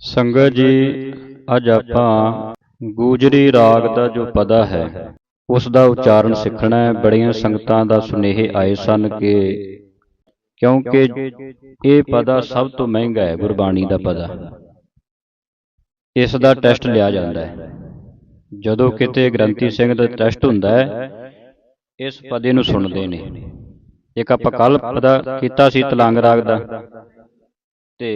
ਸੰਗਤ ਜੀ, ਅੱਜ ਆਪਾਂ ਗੂਜਰੀ ਰਾਗ ਦਾ ਜੋ ਪਦਾ ਹੈ, ਉਸ ਦਾ ਉਚਾਰਨ ਸਿੱਖਣਾ ਹੈ। ਬੜੀਆਂ ਸੰਗਤਾਂ ਦਾ ਸੁਨੇਹੇ ਆਏ ਸਨ ਕਿ ਕਿਉਂਕਿ ਇਹ ਪਦਾ ਸਭ ਤੋਂ ਮਹਿੰਗਾ ਹੈ, ਗੁਰਬਾਣੀ ਦਾ ਪਦਾ। ਇਸ ਦਾ ਟੈਸਟ ਲਿਆ ਜਾਂਦਾ ਹੈ। ਜਦੋਂ ਕਿਤੇ ਗ੍ਰੰਥੀ ਸਿੰਘ ਦਾ ਟੈਸਟ ਹੁੰਦਾ ਹੈ, ਇਸ ਪਦੇ ਨੂੰ ਸੁਣਦੇ ਨੇ। ਇੱਕ ਆਪਾਂ ਕੱਲ ਪਦਾ ਕੀਤਾ ਸੀ, ਤਲੰਗ ਰਾਗ ਦਾ। ਤੇ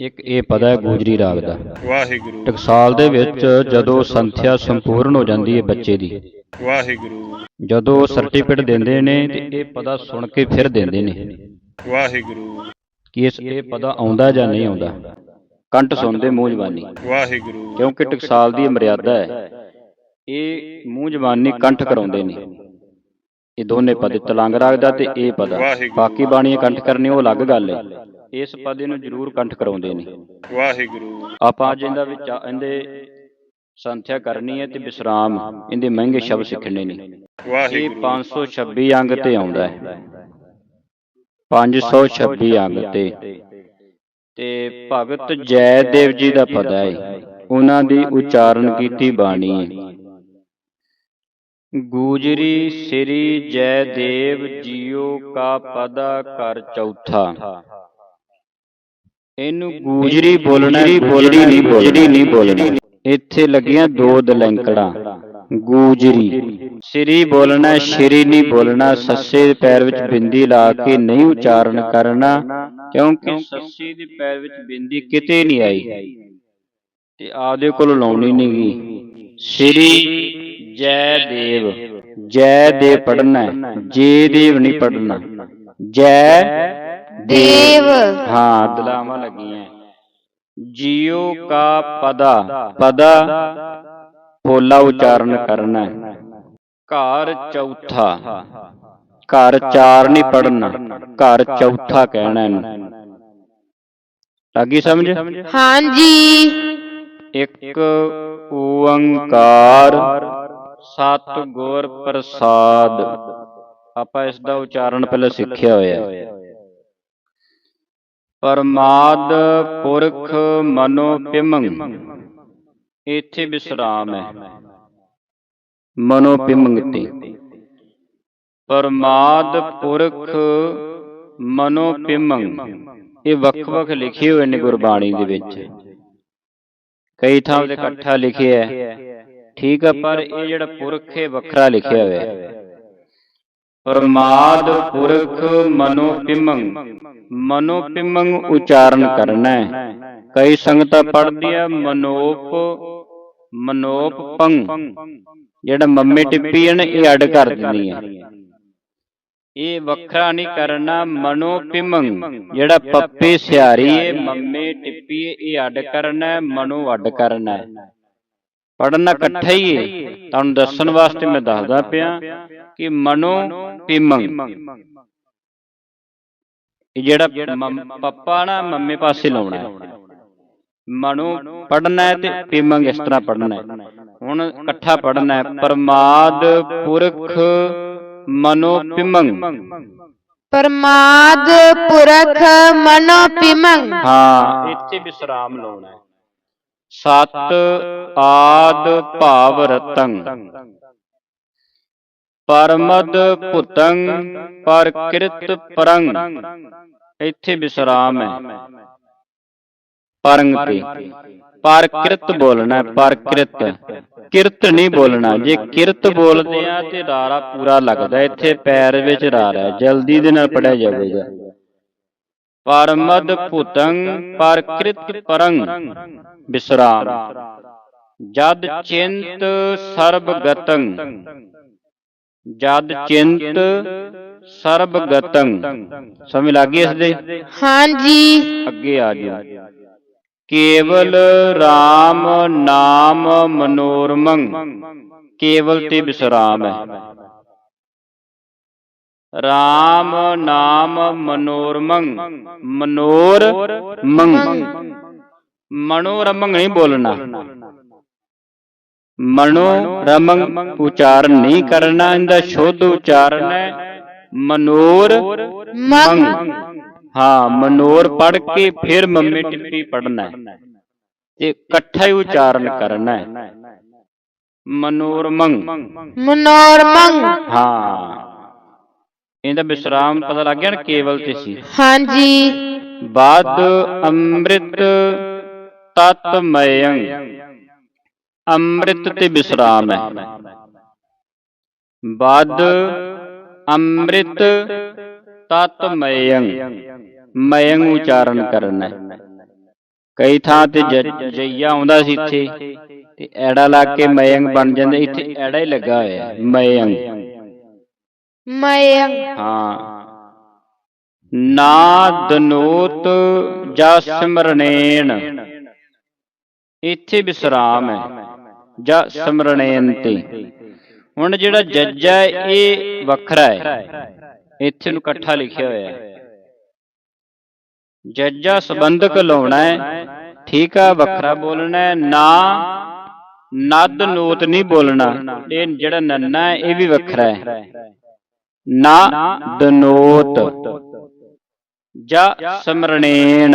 ਇੱਕ ਇਹ ਪਦਾ ਹੈ ਗੂਜਰੀ ਰਾਗ ਦਾ। ਵਾਹਿਗੁਰੂ। ਟਕਸਾਲ ਦੇ ਵਿੱਚ ਜਦੋਂ ਸੰਥਿਆ ਸੰਪੂਰਨ ਹੋ ਜਾਂਦੀ ਹੈ ਬੱਚੇ ਦੀ। ਵਾਹਿਗੁਰੂ। ਜਦੋਂ ਸਰਟੀਫਿਕੇਟ ਦਿੰਦੇ ਨੇ ਤੇ ਇਹ ਪਦਾ ਸੁਣ ਕੇ ਫਿਰ ਦਿੰਦੇ ਨੇ। ਵਾਹਿਗੁਰੂ। ਕਿ ਇਸ ਇਹ ਪਦਾ ਆਉਂਦਾ ਜਾਂ ਨਹੀਂ ਆਉਂਦਾ। ਕੰਠ ਸੁਣਦੇ ਮੂੰਹ ਜ਼ਬਾਨੀ ਵਾਹਿਗੁਰੂ। ਕਿਉਂਕਿ ਟਕਸਾਲ ਦੀ ਮਰਿਆਦਾ ਹੈ। ਇਹ ਮੂੰਹ ਜ਼ਬਾਨੀ ਕੰਠ ਕਰਾਉਂਦੇ ਨੇ। ਇਹ ਦੋਨੇ ਪਦ ਤਲੰਗ ਰਾਗ ਦਾ ਤੇ ਇਹ ਪਦਾ। ਬਾਕੀ ਬਾਣੀਆਂ ਕੰਠ ਕਰਨੀ ਉਹ ਅਲੱਗ ਗੱਲ ਹੈ। ਇਸ ਪਦੇ ਨੂੰ ਜ਼ਰੂਰ ਕੰਠ ਕਰਾਉਂਦੇ ਨੇ। ਵਾਹਿਗੁਰੂ। ਆਪਾਂ ਅੱਜ ਇਹਦਾ ਵਿੱਚ ਇਹਦੇ ਸੰਥਿਆ ਕਰਨੀ ਹੈ ਤੇ ਵਿਸਰਾਮ ਇਹਦੇ ਮਹਿੰਗੇ ਸ਼ਬਦ ਸਿੱਖਣੇ ਨੇ। ਵਾਹਿਗੁਰੂ। 526 ਅੰਗ ਤੇ ਆਉਂਦਾ ਹੈ। 526 ਅੰਗ ਤੇ। ਤੇ ਭਗਤ ਜੈਦੇਵ ਜੀ ਦਾ ਪਦਾ ਹੈ ਉਹਨਾਂ ਦੀ ਉਚਾਰਨ ਕੀਤੀ ਬਾਣੀ ਹੈ। ਗੂਜਰੀ ਸ੍ਰੀ ਜੈਦੇਵ ਜੀਓ ਕਾ ਪਦਾ ਕਰ ਚੌਥਾ। ਇਹਨੂੰ ਗੂਜਰੀ ਬੋਲਣਾ ਗੂਜਰੀ ਨਹੀਂ ਬੋਲਣੀ ਨਹੀਂ ਬੋਲਣੀ। ਇੱਥੇ ਲੱਗੀਆਂ ਦੋ ਦਲੈਂਕੜਾਂ। ਗੂਜਰੀ। ਸ੍ਰੀ ਬੋਲਣਾ ਸ਼੍ਰੀ ਨਹੀਂ ਬੋਲਣਾ ਸੱਸੇ ਦੇ ਪੈਰ ਵਿੱਚ ਬਿੰਦੀ ਲਾ ਕੇ ਨਹੀਂ ਉਚਾਰਨ ਕਰਨਾ ਕਿਉਂਕਿ ਸੱਸੇ ਦੇ ਪੈਰ ਵਿੱਚ ਬਿੰਦੀ ਕਿਤੇ ਨਹੀਂ ਆਈ। ਤੇ ਆਪਦੇ ਕੋਲ ਲਾਉਣੀ ਨਹੀਂ ਗਈ ਸ੍ਰੀ ਜੈ ਦੇਵ ਜੈ ਦੇਵ ਪੜਨਾ ਜੇ ਦੇਵ ਨਹੀਂ ਪੜਨਾ ਜੈ ਦੇਵ। ਹਾਂ ਦਲਾਵਾਂ ਲੱਗੀਆਂ। ਜੀਓ ਕਾ ਪਦਾ ਪਦਾ ਪੋਲਾ ਉਚਾਰਨ ਕਰਨਾ ਹੈ। ਘਰ ਚੌਥਾ ਘਰ ਚਾਰ ਨਹੀਂ ਪੜਨਾ ਘਰ ਚੌਥਾ ਕਹਿਣਾ ਇਹਨੂੰ। ਲੱਗੀ ਸਮਝ? ਹਾਂਜੀ। ਇੱਕ ਓੰਕਾਰ ਸਤ ਗੁਰ ਪ੍ਰਸਾਦ। ਆਪਾਂ ਇਸ ਦਾ ਉਚਾਰਨ ਪਹਿਲਾਂ ਸਿੱਖਿਆ ਹੋਇਆ। ਹੈ ਪਰਮਾਦ ਪੁਰਖ ਮਨੋ ਪਿਮੰ ਇੱਥੇ ਵਿਸਰਾਮ ਹੈ। ਮਨੋ ਪਿਮੰਗਤੀ। ਪਰਮਾਦ ਪੁਰਖ ਮਨੋ ਪਿਮੰ ਇਹ ਵੱਖ-ਵੱਖ ਲਿਖੇ ਹੋਏ ਨੇ ਗੁਰਬਾਣੀ ਦੇ ਵਿੱਚ। ਕਈ ਥਾਂ ਤੇ ਇਕੱਠਾ ਲਿਖਿਆ ਹੈ। ਠੀਕ ਹੈ ਪਰ ਇਹ ਜਿਹੜਾ ਪੁਰਖ ਹੈ, ਵੱਖਰਾ ਲਿਖਿਆ ਹੋਇਆ ਹੈ। ਪਰਮਾਦ ਪੁਰਖ ਮਨੋ ਪਿਮੰ ਮਨੋ ਪਿਮੰ ਉਚਾਰਨ ਕਰਨਾ। ਹੈ ਕਈ ਸੰਗਤਾਂ ਪੜ੍ਹਦੀਆਂ ਮਨੋਪ ਮਨੋਪ ਪੰਗ ਜਿਹੜਾ ਮੰਮੇ ਟਿੱਪੀ ਹੈ ਨਾ, ਇਹ ਅੱਡ ਕਰ ਦਿੰਦੀ ਹੈ ਇਹ ਵੱਖਰਾ ਨਹੀਂ ਕਰਨਾ, ਮਨੋ ਪਿਮੰ ਜਿਹੜਾ ਪੱਪੇ ਸਿਆਰੀ ਹੈ ਮੰਮੇ ਟਿੱਪੀ ਇਹ ਅੱਡ ਕਰਨਾ, ਮਨੋ ਅੱਡ ਕਰਨਾ। ਪੜਨਾ ਇਕੱਠਾ ਹੀ ਹੈ। ਤੁਹਾਨੂੰ ਦੱਸਣ ਵਾਸਤੇ ਮੈਂ ਦੱਸਦਾ ਪਿਆ ਕਿ ਮਨੋ ਪਿਮੰ ਇਹ ਜਿਹੜਾ ਪੱਪਾ ਨਾ ਮੰਮੇ ਪਾਸੇ ਲਾਉਣਾ। ਹੈ ਮਨੋ ਪੜਨਾ ਹੈ ਤੇ ਪਿਮੰਗ ਇਸ ਤਰ੍ਹਾਂ ਪੜਨਾ ਹੈ। ਹੁਣ ਇਕੱਠਾ ਪੜਨਾ ਹੈ। ਪਰਮਾਦ ਪੁਰਖ ਮਨੋ ਪਿਮੰਗ। ਪਰਮਾਦ ਪੁਰਖ ਮਨੋ ਪਿਮੰ ਹਾਂ। ਇੱਥੇ ਵਿਸਰਾਮ ਲਾਉਣਾ ਹੈ। ਸਤ ਆਦ ਭਾਵ ਰਤੰ ਪਰਮਦ ਭੁਤੰ ਪਰਕਿਰਤ ਪਰੰ ਇੱਥੇ ਵਿਸਰਾਮ ਹੈ। ਪਰੰਗ ਤੇ ਪਰਕਿਰਤ ਬੋਲਣਾ ਹੈ, ਪਰਕਿਰਤ ਕਿਰਤ। ਨਹੀਂ ਬੋਲਣਾ। ਜੇ ਕਿਰਤ ਬੋਲਦੇ ਆ ਤੇ ਰਾਰਾ ਪੂਰਾ ਲੱਗਦਾ ਇੱਥੇ ਪੈਰ ਵਿੱਚ ਰਾਰਾ ਜਲਦੀ ਦੇ ਨਾਲ ਪੜਿਆ ਜਾਵੇਗਾ। ਪਰਮਦ ਭੁਤੰ ਪਰਕਿਰਤ ਪਰੰ। ਵਿਸਰਾਮ ਜਦ ਚਿੰਤ ਸਰਬ ਗਤੰ ਜਦ ਚਿੰਤ ਸਰਬ ਗਤੰ ਸਮਝ ਲੱਗੀ ਇਸ ਦੇ? ਹਾਂਜੀ। ਅੱਗੇ ਆ ਜਾ ਕੇਵਲ RAM ਨਾਮ ਮਨੋਰਮੰ। ਕੇਵਲ ਤੇ ਵਿਸਰਾਮ ਹੈ। RAM ਨਾਮ ਮਨੋਰਮੰ ਮਨੋਰ ਮੰਗ ਮਨੋਰਮੰ ਨਹੀਂ ਬੋਲਣਾ ਮਨੋ ਰਮੰ ਉਚਾਰਨ ਨਹੀਂ ਕਰਨਾ ਇਹਦਾ ਸ਼ੁੱਧ ਉਚਾਰਨ ਹੈ ਮਨੋਰ ਮੰਗ ਹਾਂ ਮਨੋਰ ਪੜ ਕੇ ਫਿਰ ਮੰਮੀ ਟਿੱਪੀ ਪੜਨਾ ਹੈ ਤੇ ਇਕੱਠਾ ਹੀ ਉਚਾਰਨ ਕਰਨਾ ਹੈ ਮਨੋਰਮੰ ਮਨੋਰਮੰ ਹਾਂ ਇਹਦਾ ਵਿਸਰਾਮ ਪਤਾ ਲੱਗ ਗਿਆ ਨਾ ਕੇਵਲ ਤੇ ਸੀ। ਹਾਂਜੀ। ਬਾਦ ਅੰਮ੍ਰਿਤ ਤਤਮਯੰ। ਅੰਮ੍ਰਿਤ ਤੇ ਵਿਸਰਾਮ ਹੈ। ਬਾਦ ਅੰਮ੍ਰਿਤ ਤਤਮਯੰ। ਮਯੰ ਉਚਾਰਨ ਕਰਨਾ ਕਈ ਥਾਂ ਤੇ ਜਈਆ ਆਉਂਦਾ ਸੀ ਇੱਥੇ ਤੇ ਐੜਾ ਲਾ ਕੇ ਮਯੰਗ ਬਣ ਜਾਂਦਾ। ਇੱਥੇ ਐੜਾ ਹੀ ਲੱਗਾ ਹੋਇਆ ਹੈ, ਮਯੰਗ ਮਯੰ। ਹਾਂ। ਨਾ ਦਨੋਤ ਜਾ ਸਿਮਰਨੇਨ ਇੱਥੇ ਵਿਸਰਾਮ ਹੈ ਜਾਂ ਸਿਮਰਨੇਨ ਤੇ। ਹੁਣ ਜਿਹੜਾ ਜੱਜ ਹੈ, ਇਹ ਵੱਖਰਾ ਹੈ। ਇੱਥੇ ਨੂੰ ਇਕੱਠਾ ਲਿਖਿਆ ਹੋਇਆ ਹੈ। ਜੱਜਾ ਸੰਬੰਧਕ ਲਾਉਣਾ ਹੈ। ਠੀਕ ਆ, ਵੱਖਰਾ ਬੋਲਣਾ ਹੈ। ਨਾ ਨਦ ਨੋਤ ਨਹੀਂ ਬੋਲਣਾ। ਇਹ ਜਿਹੜਾ ਨੰਨਾ ਹੈ, ਇਹ ਵੀ ਵੱਖਰਾ ਹੈ। ਨਾ ਦਨੋਤ ਜਾਂ ਸਮਰਣੇਨ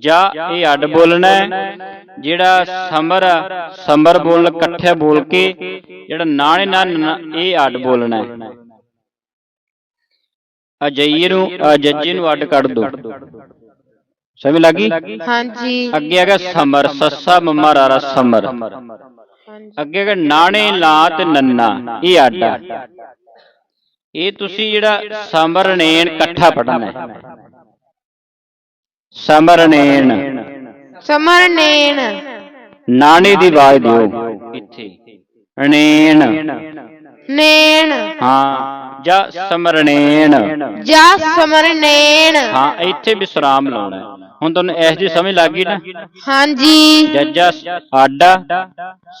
ਜਾਂ ਇਹ ਅੱਡ ਬੋਲਣਾ ਜਿਹੜਾ ਸਮਰ ਆ, ਸਮਰ ਬੋਲ ਇਕੱਠੇ ਬੋਲ ਕੇ ਜਿਹੜਾ ਨਾਣੇ ਨਾਲ ਇਹ ਅੱਡ ਬੋਲਣਾ ਅਜਈਏ ਨੂੰ ਅਜੱਜੇ ਨੂੰ ਅੱਡ ਕੱਢ ਦੋ। ਸਮਝ ਲੱਗੀ? ਹਾਂਜੀ। ਅੱਗੇ ਹੈਗਾ ਸਮਰ ਸੱਸਾ ਮੰਮਾ ਰਾਰਾ ਸਮਰ। ਅੱਗੇ ਹੈਗਾ ਨਾਣੇ ਲਾ ਤੇ ਨੰਨਾ ਇਹ ਅੱਡ ਆ। ਇਹ ਤੁਸੀਂ ਜਿਹੜਾ ਸਮਰਨੇਨ ਇਕੱਠਾ ਪੜਨਾ ਹੈ। ਸਮਰਨੇਨ ਸਮਰਨੇਨ ਨਾਣੇ ਦੀ ਆਵਾਜ਼ ਦਿਓ। ਇੱਥੇ। ਅਨੇਨ ਨੇਣ। ਹਾਂ ਜਾਂ ਸਮਰਨੇਨ ਜਾ ਸਮਰਨੇਨ ਹਾਂ ਇੱਥੇ ਵਿਸਰਾਮ ਲਾਉਣਾ। ਹੁਣ ਤੁਹਾਨੂੰ ਇਸ ਦੀ ਸਮਝ ਲੱਗ ਗਈ ਨਾ? ਹਾਂਜੀ। ਜੱਜਾ ਆਡਾ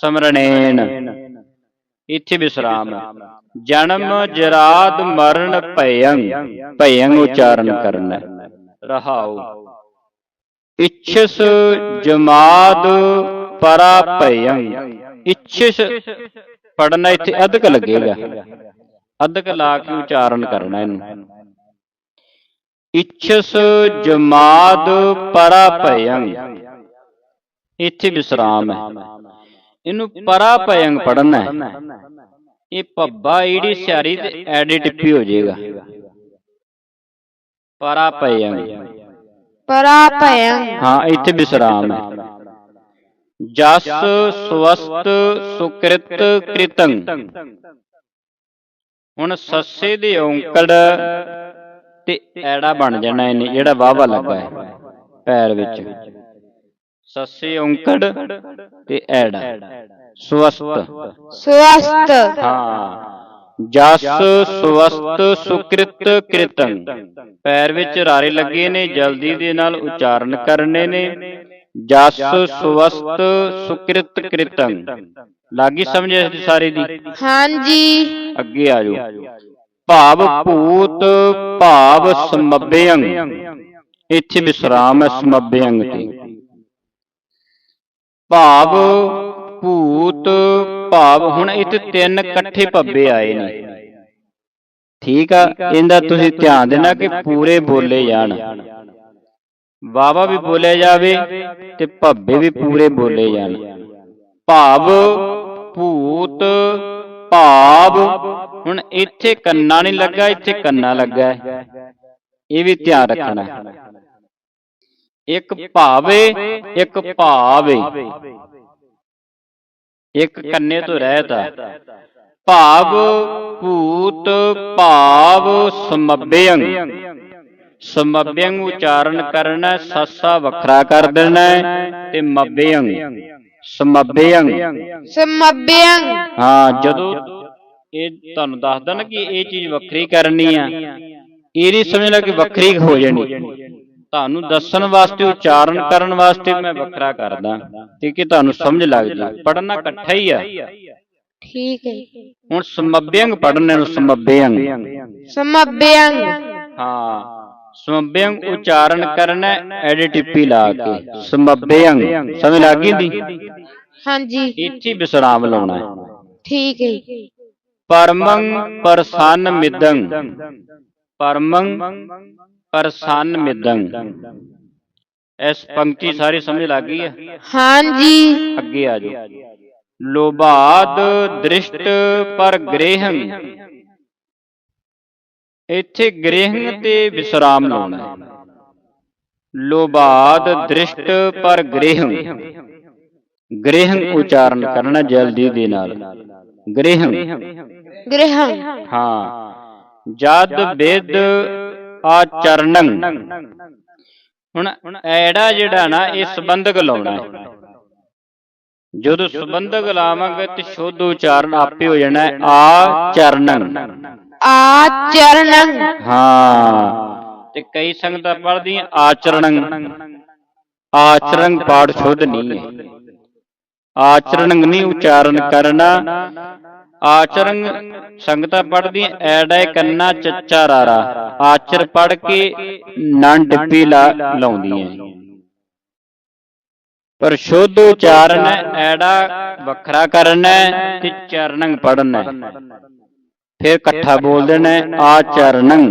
ਸਮਰਨੇਨ ਇੱਥੇ ਵਿਸਰਾਮ ਹੈ। ਜਨਮ ਜਰਾਦ ਮਰਨ ਭਯੰ ਭਯੰ ਉਚਾਰਨ ਕਰਨਾ। ਰਹਾਉ ਇਛਸ ਜਮਾਦ ਪਰਾ ਭਯੰ। ਇਛਸ ਪੜਨਾ ਇੱਥੇ ਅਧਿਕ ਲੱਗੇਗਾ। ਅਧਿਕ ਲਾ ਕੇ ਉਚਾਰਨ ਕਰਨਾ ਇਹਨੂੰ। ਇਛਸ ਜਮਾਦ ਪਰਾ ਭਯੰ। ਇੱਥੇ ਵਿਸਰਾਮ ਹੈ। ਇਹਨੂੰ ਪਰਾ ਭਯੰ ਪੜਨਾ ਹੈ। ਇਹ ਪੱਬਾ ਈੜੀ ਸਿਆਰੀ ਤੇ ਐਡੀ ਟਿੱਪੀ ਹੋ ਜਾਏਗਾ। ਪਰਾ ਭਯੰ ਪਰਾਪਯੰ ਹਾਂ ਇੱਥੇ ਵਿਸਰਾਮ ਹੈ। ਜਸ ਸਵਸਤ ਸੁਕ੍ਰਿਤ ਕ੍ਰਿਤੰ ਹੁਣ ਸੱਸੇ ਦੇ ਔਂਕੜ ਤੇ ਐੜਾ ਬਣ ਜਾਣਾ ਇਹਨੇ ਜਿਹੜਾ ਵਾਵਾ ਲੱਗਾ ਹੈ ਪੈਰ ਵਿੱਚ। ਸੱਸੇ ਔਂਕੜ ਤੇ ਐੜਾ। ਸਵਸਤ। ਸਵਸਤ। ਹਾਂ। ਜਸ ਸਵਸਤ ਸੁਕ੍ਰਿਤ ਕ੍ਰਿਤੰ। ਪੈਰ ਵਿੱਚ ਰਾਰੇ ਲੱਗੇ ਨੇ ਜਲਦੀ ਦੇ ਨਾਲ ਉਚਾਰਨ ਕਰਨੇ ਨੇ। ਜਸ ਸਵਸਤ ਸੁਕ੍ਰਿਤ ਕ੍ਰਿਤੰ। ਲੱਗੀ ਸਮਝ ਇਸ ਦੀ ਸਾਰੀ ਦੀ? ਹਾਂਜੀ। ਅੱਗੇ ਆ ਜਾਓ। ਭਾਵ ਭੂਤ ਭਾਵ ਸਮੱਬਿਅੰ ਇੱਥੇ ਵਿਸਰਾਮ ਹੈ ਸਮੱਬਿਅੰ ਤੇ। ਭਾਵ ਭੂਤ ਭਾਵ। ਹੁਣ ਇੱਥੇ ਤਿੰਨ ਇਕੱਠੇ ਭੱਬੇ ਆਏ ਨੇ। ਠੀਕ ਆ, ਇਹਦਾ ਤੁਸੀਂ ਧਿਆਨ ਦੇਣਾ ਕਿ ਪੂਰੇ ਬੋਲੇ ਜਾਣ। ਵਾਵਾ ਵੀ ਬੋਲਿਆ ਜਾਵੇ ਤੇ ਭੱਬੇ ਵੀ ਪੂਰੇ ਬੋਲੇ ਜਾਣ। ਭਾਵ ਭੂਤ ਭਾਵ। ਹੁਣ ਇੱਥੇ ਕੰਨਾ ਨਹੀਂ ਲੱਗਾ, ਇੱਥੇ ਕੰਨਾ ਲੱਗਾ। ਇਹ ਵੀ ਧਿਆਨ ਰੱਖਣਾ। ਇੱਕ ਭਾਵੇ ਇੱਕ ਭਾਵੇ। ਇੱਕ ਕੰਨੇ ਤੋਂ ਰਹਿਤ ਆ। ਭਾਵ ਭੂਤ ਭਾਵ ਸਮੱਬਿਅੰ ਸਮੱਬਿਅੰ ਉਚਾਰਨ ਕਰਨਾ ਸੱਸਾ ਵੱਖਰਾ ਕਰ ਦੇਣਾ ਹੈ ਤੇ ਮੱਬਿਅੰ ਸਮੱਬਿਅੰ ਸਮੱਬਿਅੰ ਹਾਂ ਜਦੋਂ ਇਹ ਤੁਹਾਨੂੰ ਦੱਸਦਾ ਨਾ ਕਿ ਇਹ ਚੀਜ਼ ਵੱਖਰੀ ਕਰਨੀ ਆ ਇਹ ਨਹੀਂ ਸਮਝਣਾ ਕਿ ਵੱਖਰੀ ਹੋ ਜਾਣੀ। ਤੁਹਾਨੂੰ ਦੱਸਣ ਵਾਸਤੇ ਉਚਾਰਨ ਕਰਨ ਵਾਸਤੇ ਮੈਂ ਵੱਖਰਾ ਕਰਦਾ ਤੇ ਕਿ ਤੁਹਾਨੂੰ ਸਮਝ ਲੱਗ ਜਾਏ ਪੜਨਾ ਇਕੱਠਾ ਹੀ ਆ ਠੀਕ ਹੈ। ਹੁਣ ਸਮੱਬਿਅੰਗ ਪੜਨੇ ਨੂੰ ਸਮੱਬਿਅੰਗ ਸਮੱਬਿਅੰ ਹਾਂ ਸਮੱਬਿਅੰਗ ਉਚਾਰਨ ਕਰਨਾ ਐਡੀਟਿਪੀ ਲਾ ਕੇ। ਸਮੱਬਿਅੰਗ ਸਮਝ ਲੱਗ ਗਈ ਦੀ? ਹਾਂਜੀ। ਇੱਥੇ ਹੀ ਵਿਸਰਾਮ ਲਾਉਣਾ ਹੈ। ਠੀਕ ਹੈ। ਪਰਮੰ ਪ੍ਰਸੰਨ ਮਿਦੰ। ਪਰਮੰ ਪ੍ਰਸੰਨ ਮਿਦੰ ਇਸ ਪੰਕਤੀ ਸਾਰੀ ਸਮਝ ਲੱਗ ਗਈ ਹੈ? ਹਾਂਜੀ। ਅੱਗੇ ਆ ਜਾਓ। ਲੋਬਾਦ ਦ੍ਰਿਸ਼ਟ ਪਰ ਗ੍ਰਹਿੰ ਇੱਥੇ ਗ੍ਰਹਿੰ ਤੇ ਵਿਸਰਾਮ ਲਾਉਣਾ ਹੈ। ਲੋਬਾਦ ਦ੍ਰਿਸ਼ਟ ਪਰ ਗ੍ਰਹਿੰ ਗ੍ਰਹਿੰ ਉਚਾਰਨ ਕਰਨਾ ਜਲਦੀ ਦੇ ਨਾਲ। ਗ੍ਰਹਿੰ ਗ੍ਰਹਿ ਹਾਂ। ਜਦ ਵਿਦ ਆਚਰਣੰ ਹੁਣ ਐੜਾ ਜਿਹੜਾ ਨਾ ਇਹ ਸੰਬੰਧਕ ਲਾਉਣਾ ਹੈ। ਜਦੋਂ ਸੰਬੰਧਕ ਲਾਵਾਂਗੇ ਤੇ ਸ਼ੁੱਧ ਉਚਾਰਨ ਆਪੇ ਹੋ ਜਾਣਾ ਹੈ। ਆਚਰਣੰ ਆਚਰਣੰ ਹਾਂ। ਤੇ ਕਈ ਸੰਗਤਾਂ ਪੜ੍ਹਦੀਆਂ ਆਚਰਣੰ ਆਚਰਣ ਪਾਠ ਸ਼ੁੱਧ ਨਹੀਂ ਹੈ। ਆਚਰਣ ਨਹੀਂ ਉਚਾਰਨ ਕਰਨਾ। ਆਚਰਣ ਸੰਗਤਾਂ ਪੜ੍ਹਦੀਆਂ ਐੜਾ ਕੰਨਾ ਚੱਚਾ ਰਾਰਾ। ਆਚਰ ਪੜ੍ਹ ਕੇ ਨੰ ਡਿੱਪੀ ਲਾ ਲਾਉਂਦੀਆਂ ਪਰ ਸ਼ੁੱਧ ਉਚਾਰਨ ਐੜਾ ਵੱਖਰਾ ਕਰਨਾ ਹੈ ਤੇ ਚਰਣੰ ਪੜ੍ਹਨਾ ਹੈ। ਫਿਰ ਇਕੱਠਾ ਬੋਲ ਦੇਣਾ ਹੈ, ਆਚਰਣੰ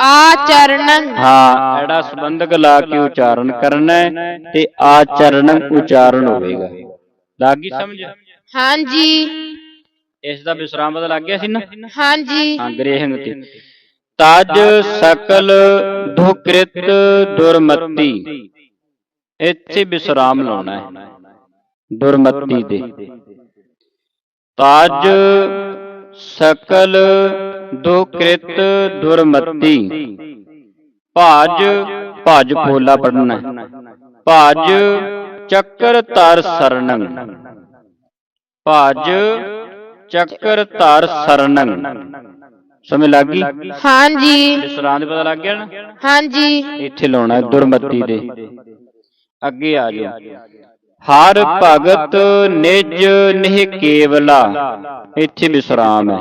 ਆਚਰਣੰ ਹਾਂ ਐੜਾ ਸੰਬੰਧਕ ਲਾ ਕੇ ਉਚਾਰਨ ਕਰਨਾ ਹੈ ਤੇ ਆਚਰਣੰ ਉਚਾਰਨ ਹੋਵੇਗਾ। ਲੱਗੀ ਸਮਝ? ਹਾਂਜੀ। ਇਸ ਦਾ ਵਿਸਰਾਮ ਪਤਾ ਲੱਗ ਗਿਆ ਸੀ ਨਾ? ਹਾਂਜੀ। ਹਾਂ ਗ੍ਰਹਿੰਗ ਤੇ। ਤਜ ਸਕਲ ਦੁਕ੍ਰਿਤ ਦੁਰਮਤੀ। ਇੱਥੇ ਵਿਸਰਾਮ ਲਾਉਣਾ ਹੈ। ਦੁਰਮਤੀ ਤੇ। ਤਜ ਸਕਲ ਦੁਕ੍ਰਿਤ ਦੁਰਮਤੀ। ਭਾਜ ਭਾਜ ਪੋਲਾ ਪੜਨਾ ਹੈ। ਭਾਜ ਚੱਕਰ ਤਰ ਸਰਣੰ ਭਾਜ ਚੱਕਰ ਧਰ ਸਰਣੰ ਸਮਝ ਲੱਗ ਗਈ? ਹਾਂਜੀ। ਵਿਸਰਾਮ ਦੇ ਪਤਾ ਲੱਗ ਗਿਆ ਨਾ? ਹਾਂਜੀ। ਇੱਥੇ ਲਾਉਣਾ ਦੁਰਮਤੀ ਦੇ। ਅੱਗੇ ਆ ਜਾਓ। ਹਰ ਭਗਤ ਨਿਜ ਨਿਹ ਕੇਵਲਾ। ਇੱਥੇ ਵਿਸਰਾਮ ਹੈ।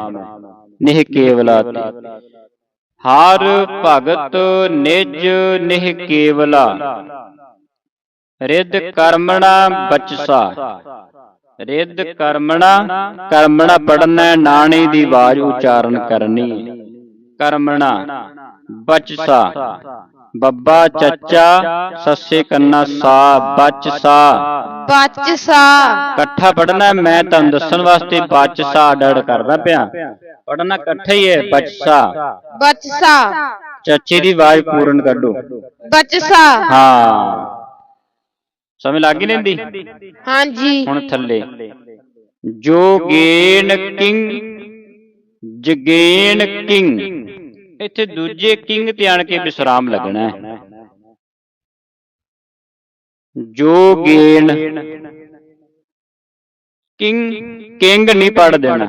ਨਿਹ ਕੇਵਲਾ ਤੇ। ਹਰ ਭਗਤ ਨਿਜ ਨਿਹ ਕੇਵਲਾ। ਰਿੱਧ ਕਰਮਣਾ ਬਚਸਾ। ਰਿੱਧ ਕਰਮਣਾ ਕਰਮਣਾ ਪੜਨਾ ਨਾਣੀ ਦੀ ਆਵਾਜ਼ ਉਚਾਰਨ ਕਰਨੀ। ਕਰਮਣਾ ਬਚਸਾ ਬੱਬਾ ਚੱਚਾ ਸੱਸੇ ਕੰਨਾ ਸਾ ਬਚਸਾ। ਬਚਸਾ। ਇਕੱਠਾ ਪੜਨਾ ਮੈਂ ਤੁਹਾਨੂੰ ਦੱਸਣ ਵਾਸਤੇ ਬਚਸਾ ਡੜ ਕਰਦਾ ਪਿਆ। ਪੜਨਾ ਇਕੱਠਾ ਹੀ ਹੈ ਬਚਸਾ। ਬਚਸਾ। ਚੱਚੇ ਦੀ ਆਵਾਜ਼ ਪੂਰਨ ਕੱਢੋ। ਬਚਸਾ। ਹਾਂ। ਸਮਝ ਲੱਗ ਨਹੀਂ ਲੈਂਦੀ? ਹਾਂਜੀ। ਹੁਣ ਥੱਲੇ। ਜੋਗੇਨ ਕਿੰਗ ਜਗੇਨ ਕਿੰਗ। ਇੱਥੇ ਦੂਜੇ ਕਿੰਗ ਤੇ ਆਣ ਕੇ ਵਿਸਰਾਮ ਲੱਗਣਾ ਹੈ। ਜੋਗੇਨ ਕਿੰਗ ਕਿੰਗ ਨਹੀਂ ਪੜ ਦੇਣਾ।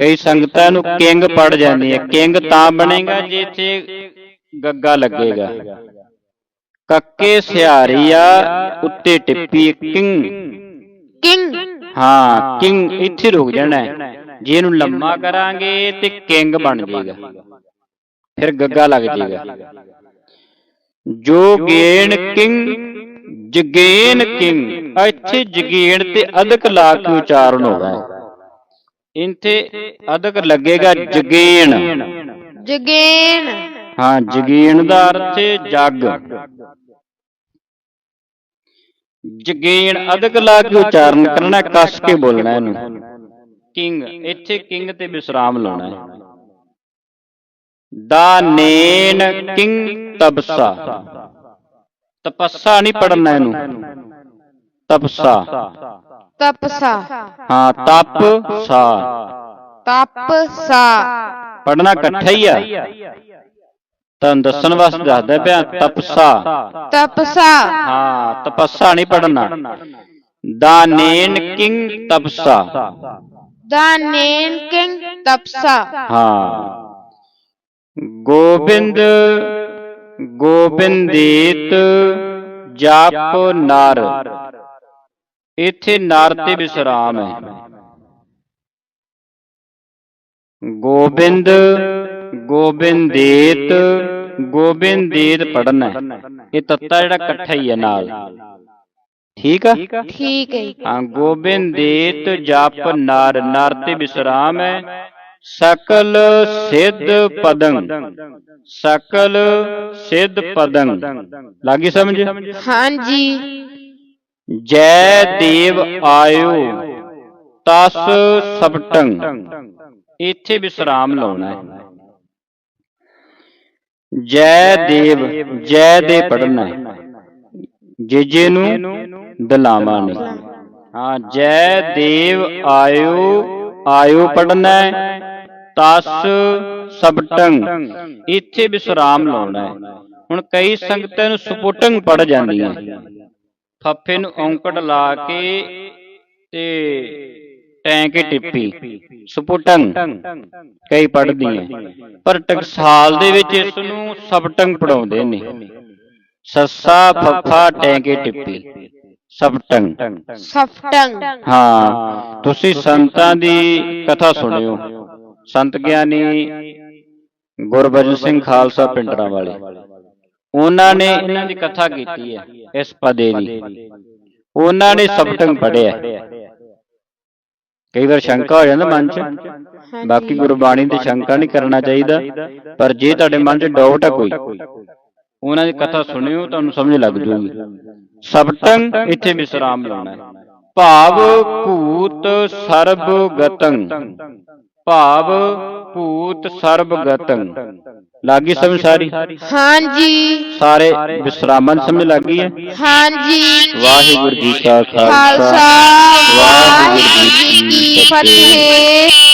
ਕਈ ਸੰਗਤਾਂ ਨੂੰ ਕਿੰਗ ਪੜ ਜਾਂਦੀ ਹੈ। ਕਿੰਗ ਤਾਂ ਬਣੇਗਾ ਜੇ ਇੱਥੇ ਗੱਗਾ ਲੱਗੇਗਾ। ਕੱਕੇ ਸਿਹਾਰੀਆ ਉੱਤੇ ਟਿੱਪੀ ਕਿੰਗ। ਕਿੰਗ। ਹਾਂ ਕਿੰਗ ਇੱਥੇ ਰੁਕ ਜਾਣਾ ਹੈ। ਜੇ ਇਹਨੂੰ ਲੰਮਾ ਕਰਾਂਗੇ ਤੇ ਕਿੰਗ ਬਣ ਜਾਏਗਾ। ਫਿਰ ਗੱਗਾ ਲੱਗ ਜਾਏਗਾ। ਜੋ ਗੇਣ ਕਿੰਗ ਜਗੇਨ ਕਿੰਗ। ਇੱਥੇ ਜਗੇਣ ਤੇ ਅਧਿਕ ਲਾ ਕੇ ਉਚਾਰਨ ਹੋਗਾ ਇੰਥੇ ਅਧਿਕ ਲੱਗੇਗਾ ਜਗੇਣ। ਜਗੇਨ ਹਾਂ ਜਗੀਣ ਦਾ ਅਰਥ ਹੈ ਜਗ। ਜਗੀਣ ਅਧਿਕ ਲਾ ਕੇ ਉਚਾਰਨ ਕਰਨਾ ਕੱਸ ਕੇ ਬੋਲਣਾ ਇਹਨੂੰ। ਕਿੰਗ ਇੱਥੇ ਕਿੰਗ ਤੇ ਵਿਸਰਾਮ ਲਾਉਣਾ ਹੈ। ਦਾ ਨੇਨ ਕਿੰਗ ਤਪਸਾ। ਤਪੱਸਾ। ਨਹੀਂ ਪੜਨਾ ਇਹਨੂੰ। ਤਪਸਾ। ਤਪਸਾ। ਹਾਂ ਤਪ ਸਾ ਤਪਸਾ। ਪੜਨਾ ਇਕੱਠਾ ਹੀ ਆ। ਤੁਹਾਨੂੰ ਦੱਸਣ ਵਾਸਤੇ ਦੱਸਦਾ ਪਿਆ ਤਪਸਾ। ਤਪਸਾ। ਹਾਂ ਤਪੱਸਾ ਨਹੀਂ ਪੜਨਾ ਦਾਨੇਨ ਕਿੰਗ ਤਪਸਾ। ਦਾਨੇਨ ਕਿੰਗ ਤਪਸਾ। ਹਾਂ। ਗੋਬਿੰਦ ਗੋਬਿੰਦੇਤ ਜਪ ਨਰ। ਇੱਥੇ ਨਰ ਤੇ ਵਿਸਰਾਮ ਹੈ। ਗੋਬਿੰਦ ਗੋਬਿੰਦੇਤ ਗੋਬਿੰਦੇਤ ਪੜਨਾ ਇਹ ਤੱਤਾ ਜਿਹੜਾ ਇਕੱਠਾ ਹੀ ਹੈ ਨਾਲ। ਠੀਕ ਆ? ਠੀਕ ਹੈ ਜੀ। ਹਾਂ ਗੋਬਿੰਦੇਤ ਜਪ ਨਰ ਨਰ ਤੇ ਵਿਸਰਾਮ ਹੈ। ਸਕਲ ਸਿੱਧ ਪਦੰ। ਸਕਲ ਸਿੱਧ ਪਦੰ। ਲਾਗੀ ਸਮਝ? ਹਾਂਜੀ। ਜੈ ਦੇਵ ਆਇਓ ਤਸ ਸਬਟੰ ਇੱਥੇ ਵਿਸਰਾਮ ਲਾਉਣਾ ਹੈ। ਜੈ ਦੇਵ, ਜੈ ਦੇ ਪੜਨਾ ਜੇਜੇ ਨੂੰ ਦਲਾਵਾ ਨਹੀਂ ਹਾਂ, ਜੈ ਦੇਵ ਆਇਓ ਆਇਓ ਪੜਨਾ ਤਸ ਸਬਟੰ ਇੱਥੇ ਵਿਸਰਾਮ ਲਾਉਣਾ ਹੁਣ ਕਈ ਸੰਗਤਾਂ ਨੂੰ ਸੁਪੁਟੰ ਪੜ ਜਾਂਦੀਆਂ। ਫੱਫੇ ਨੂੰ ਔਂਕੜ ਲਾ ਕੇ ਤੇ ਟੈਂ ਕੇ ਟਿੱਪੀ। ਸੁਪੁਟੰ ਕਈ ਪੜਦੀਆਂ ਪਰ ਟਕਸਾਲ ਦੇ ਵਿੱਚ ਇਸ ਨੂੰ ਸਬਟੰ ਪੜਾਉਂਦੇ ਨੇ। ਸੱਸਾ ਫੱਫਾ ਟੈਂ ਕੇ ਟਿੱਪੀ। ਸਬਟੰ ਸਫਟੰਗ ਹਾਂ। ਤੁਸੀਂ ਸੰਤਾਂ ਦੀ ਕਥਾ ਸੁਣਿਓ। ਸੰਤ ਗਿਆਨੀ ਗੁਰਬਚਨ ਸਿੰਘ ਖਾਲਸਾ ਪਿੰਡਰਾਂ ਵਾਲੇ। ਉਹਨਾਂ ਨੇ ਇਹਨਾਂ ਦੀ ਕਥਾ ਕੀਤੀ ਹੈ। ਇਸ ਪਦੇ ਦੀ। ਉਹਨਾਂ ਨੇ ਸਬਟੰਗ ਪੜਿਆ ਕਈ ਵਾਰ ਸ਼ੰਕਾ ਹੋ ਜਾਂਦਾ ਮਨ 'ਚ। ਬਾਕੀ ਗੁਰਬਾਣੀ ਤੇ ਸ਼ੰਕਾ ਨਹੀਂ ਕਰਨਾ ਚਾਹੀਦਾ। ਪਰ ਜੇ ਤੁਹਾਡੇ ਮਨ 'ਚ ਡਾਊਟ ਹੈ ਕੋਈ ਉਹਨਾਂ ਦੀ ਕਥਾ ਸੁਣਿਓ ਤੁਹਾਨੂੰ ਸਮਝ ਲੱਗ ਜੂਗੀ। ਸਬਟੰ ਇੱਥੇ ਵਿਸਰਾਮ ਲਾਉਣਾ ਹੈ ਭਾਵ ਭੂਤ ਸਰਬ ਗਤੰ। ਭਾਵ ਭੂਤ ਸਰਬ ਗਤੰ ਲੱਗੀ ਸਮਝ ਸਾਰੀ? ਹਾਂਜੀ। ਸਾਰੇ ਵਿਸਰਾਮਾਂ ਦੀ ਸਮਝ ਲੱਗੀ ਹੈ? ਹਾਂਜੀ। ਵਾਹਿਗੁਰੂ ਜੀ ਕਾ ਖਾਲਸਾ। ਖਾਲਸਾ। ਵਾਹਿਗੁਰੂ ਜੀ ਕੀ ਫਤਿਹ।